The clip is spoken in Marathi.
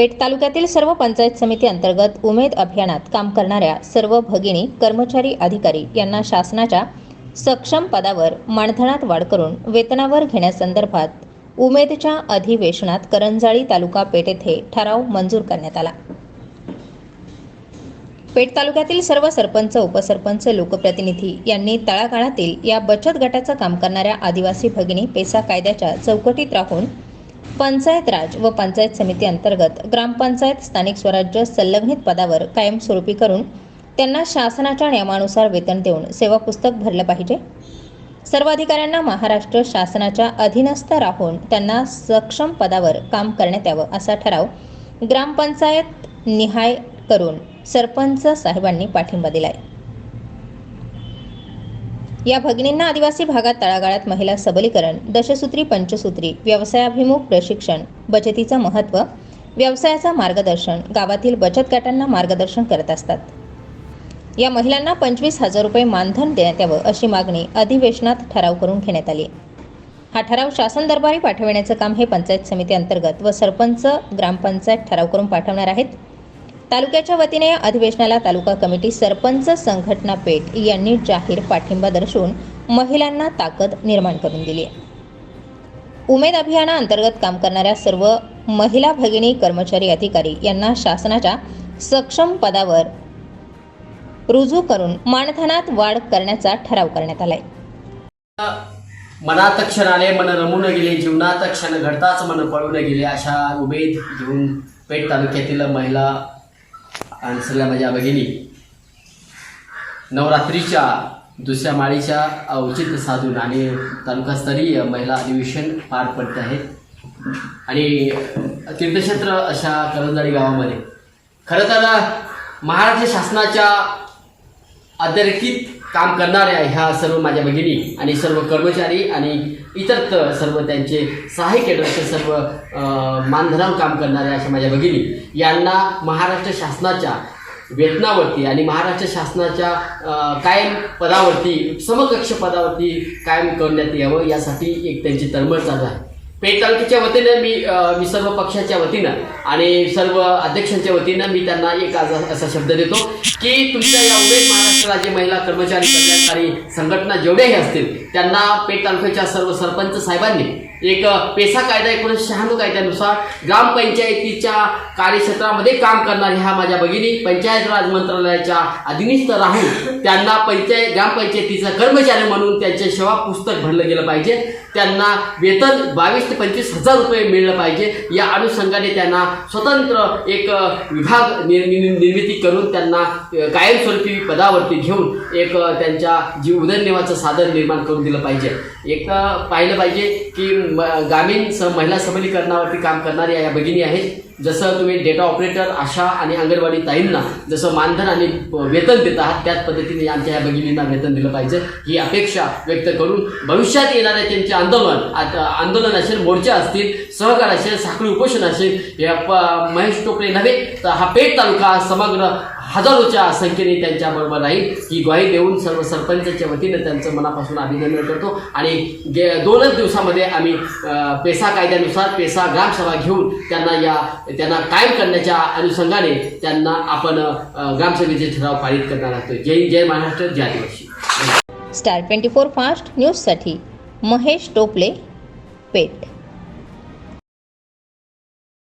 पेठ तालुक्यातील सर्व पंचायत समिती अंतर्गत उमेद अभियानात काम करणाऱ्या सर्व भगिनी कर्मचारी अधिकारी यांना शासनाच्या सक्षम पदावर मानधनात वाढ करून वेतनावर घेण्यासंदर्भात उमेदच्या अधिवेशनात करंजाळी तालुका पेठ येथे ठराव मंजूर करण्यात आला. पेठ तालुक्यातील सर्व सरपंच उपसरपंच लोकप्रतिनिधी यांनी तळागाळातील या बचत गटाचं काम करणाऱ्या आदिवासी भगिनी पेसा कायद्याच्या चौकटीत राहून पंचायत राज व पंचायत समिती अंतर्गत ग्रामपंचायत स्थानिक स्वराज्य संलग्नित पदावर कायमस्वरूपी करून त्यांना शासनाच्या नियमानुसार वेतन देऊन सेवा पुस्तक भरलं पाहिजे. सर्व अधिकाऱ्यांना महाराष्ट्र शासनाच्या अधीनस्थ राहून त्यांना सक्षम पदावर काम करण्यात यावं असा ठराव ग्रामपंचायत निहाय करून सरपंच साहेबांनी पाठिंबा दिलाय. या भगिनींना आदिवासी भागात तळागाळात महिला सबलीकरण दशसूत्री पंचसूत्री व्यवसायाभिमुख प्रशिक्षण बचतीचं महत्त्व व्यवसायाचं मार्गदर्शन गावातील बचत गटांना मार्गदर्शन करत असतात. या महिलांना पंचवीस हजार रुपये मानधन देण्यात यावं अशी मागणी अधिवेशनात ठराव करून घेण्यात आली. हा ठराव शासन दरबारी पाठविण्याचं काम हे पंचायत समिती अंतर्गत व सरपंच ग्रामपंचायत ठराव करून पाठवणार आहेत. तालुक्याच्या वतीने या अधिवेशनाला तालुका कमिटी सरपंच संघटना पेठ यांनी जाहीर पाठिंबा दर्शवून महिलांना ताकद निर्माण करून दिली आहे. उमेद अभियानाअंतर्गत काम करणाऱ्या सर्व महिला भगिनी कर्मचारी अधिकारी यांना शासनाच्या सक्षम पदावर रुजू करून मानधनात वाढ करण्याचा ठराव करण्यात आलाय. मनात क्षण आले मन रमून गेले जीवनात क्षण घडताच मन पळून गेले अशा उमेद घेऊन पेठ तालुक्यातील महिला आणि माझ्या भगिनी. नवरात्रीच्या दुसऱ्या माळीच्या औचित्य साधून आणि तालुकास्तरीय महिला अधिवेशन पार पडत आहे. आणि तीर्थक्षेत्र अशा करंजाळी गावामध्ये. खरं तर महाराष्ट्र शासनाच्या अतिरेकित काम करणाऱ्या ह्या सर्व माझ्या भगिनी आणि सर्व कर्मचारी आणि इतर सर्व त्यांचे सहाय्य केडरचे सर्व अ, मानधनावर काम करणाऱ्या अशा माझ्या भगिनी यांना महाराष्ट्र शासनाच्या वेतनावरती आणि महाराष्ट्र शासनाच्या कायम पदावरती समकक्ष पदावरती कायम करण्यात यावं यासाठी एक त्यांची तळमळ चालू आहे. पेठ तालुक्याच्या वतीनं मी मी सर्व पक्षाच्या वतीनं आणि सर्व अध्यक्षांच्या वतीनं मी त्यांना एक आज असा शब्द देतो की तुमच्या या उमेद महाराष्ट्र राज्य महिला कर्मचारी कल्याणकारी संघटना जेवढ्याही असतील त्यांना पेठ तालुक्याच्या सर्व सरपंच साहेबांनी एक पेसा कायदा एकोणीसशे शहाण्णव कायद्यानुसार ग्रामपंचायतीच्या कार्यक्षेत्रामध्ये काम करणाऱ्या ह्या माझ्या भगिनी पंचायत राज मंत्रालयाच्या अधीनिस्थ राहून त्यांना पंचायत ग्रामपंचायतीचा कर्मचारी म्हणून त्यांचे सेवा पुस्तक भरलं गेलं पाहिजे. त्यांना वेतन बावीस ते पंचवीस हजार रुपये मिळलं पाहिजे. या अनुषंगाने त्यांना स्वतंत्र एक विभाग निर्मिती करून त्यांना कायमस्वरूपी पदावरती घेऊन एक त्यांच्या जीव उदरनिर्वाहाचं साधन निर्माण करून दिलं पाहिजे. एक पाहिलं पाहिजे की म- ग्रामीण स महिला सबलीकरणावरती काम करणाऱ्या या भगिनी आहेत. जसं तुम्ही डेटा ऑपरेटर आशा आणि अंगणवाडी ताईंना जसं मानधन आणि वेतन देत आहात त्याच पद्धतीने आमच्या या भगिनींना वेतन दिलं पाहिजे. ही अपेक्षा व्यक्त करून भविष्यात येणारे त्यांचे आंदोलन आंदोलन असेल मोर्चा असतील सहकार असेल साखळी उपोषण असेल या प महेश टोपले नव्हे तर हा पेठ तालुका समग्र हजारोच्या संख्येने त्यांच्याबरोबर राहील ही ग्वाही देऊन सर्व सरपंचाच्या वतीनं त्यांचं मनापासून अभिनंदन करतो. आणि गे दोनच दिवसामध्ये आम्ही पेसा कायद्यानुसार पेसा ग्रामसभा घेऊन त्यांना या त्यांना कायम करण्याच्या अनुषंगाने त्यांना आपण ग्रामसभेचे ठराव पारित करणार आहोत. जय जय महाराष्ट्र जय आदिवासी. स्टार ट्वेंटी फोर फास्ट न्यूजसाठी महेश टोपले पेठ.